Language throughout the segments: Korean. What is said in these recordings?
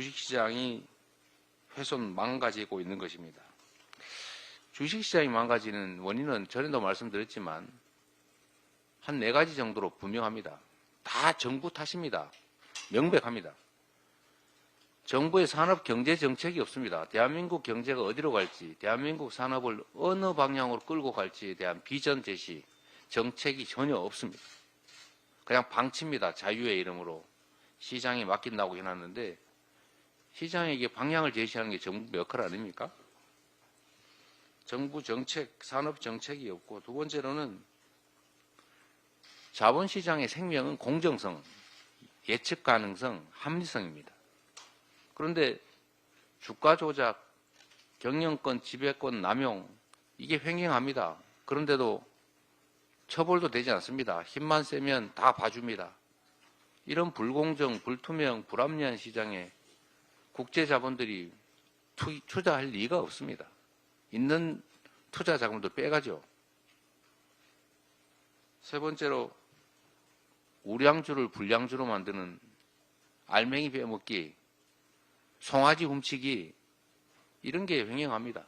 주식시장이 훼손 망가지고 있는 것입니다. 주식시장이 망가지는 원인은 전에도 말씀드렸지만 한 네 가지 정도로 분명합니다. 다 정부 탓입니다. 명백합니다. 정부의 산업 경제 정책이 없습니다. 대한민국 경제가 어디로 갈지, 대한민국 산업을 어느 방향으로 끌고 갈지에 대한 비전 제시, 정책이 전혀 없습니다. 그냥 방치입니다. 자유의 이름으로. 시장에 맡긴다고 해놨는데, 시장에게 방향을 제시하는 게 정부 역할 아닙니까? 정부 정책, 산업 정책이 없고, 두 번째로는 자본시장의 생명은 공정성, 예측 가능성, 합리성입니다. 그런데 주가 조작, 경영권, 지배권 남용 이게 횡행합니다. 그런데도 처벌도 되지 않습니다. 힘만 세면 다 봐줍니다. 이런 불공정, 불투명, 불합리한 시장에 국제 자본들이 투, 투자할 리가 없습니다. 있는 투자 자금도 빼가죠. 세 번째로 우량주를 불량주로 만드는 알맹이 빼먹기, 송아지 훔치기 이런 게 횡행합니다.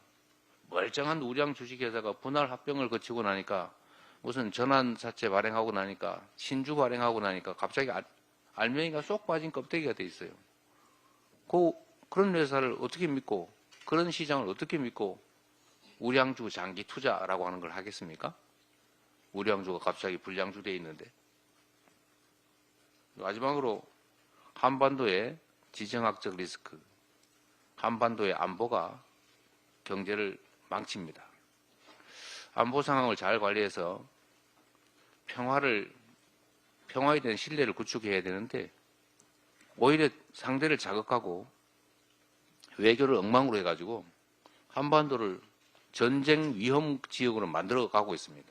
멀쩡한 우량 주식회사가 분할 합병을 거치고 나니까 무슨 전환사채 발행하고 나니까 신주 발행하고 나니까 갑자기 알, 알맹이가 쏙 빠진 껍데기가 돼 있어요. 그 그런 회사를 어떻게 믿고 그런 시장을 어떻게 믿고 우량주 장기 투자라고 하는 걸 하겠습니까? 우량주가 갑자기 불량주 돼 있는데 마지막으로 한반도의 지정학적 리스크, 한반도의 안보가 경제를 망칩니다. 안보 상황을 잘 관리해서 평화를 평화에 대한 신뢰를 구축해야 되는데 오히려 상대를 자극하고 외교를 엉망으로 해가지고 한반도를 전쟁 위험 지역으로 만들어 가고 있습니다.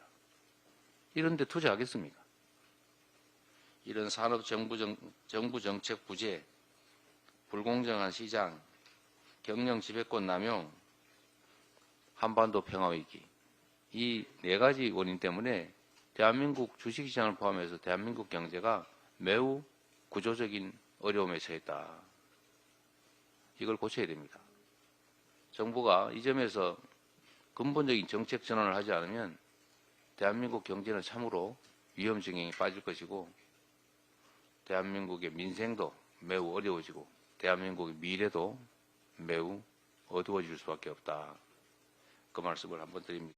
이런데 투자하겠습니까? 이런 산업 정부, 정, 정부 정책 부재, 불공정한 시장, 경영 지배권 남용, 한반도 평화 위기 이 네 가지 원인 때문에 대한민국 주식시장을 포함해서 대한민국 경제가 매우 구조적인 어려움에 처했다. 이걸 고쳐야 됩니다. 정부가 이 점에서 근본적인 정책 전환을 하지 않으면 대한민국 경제는 참으로 위험 지경에 빠질 것이고 대한민국의 민생도 매우 어려워지고 대한민국의 미래도 매우 어두워질 수밖에 없다. 그 말씀을 한번 드립니다.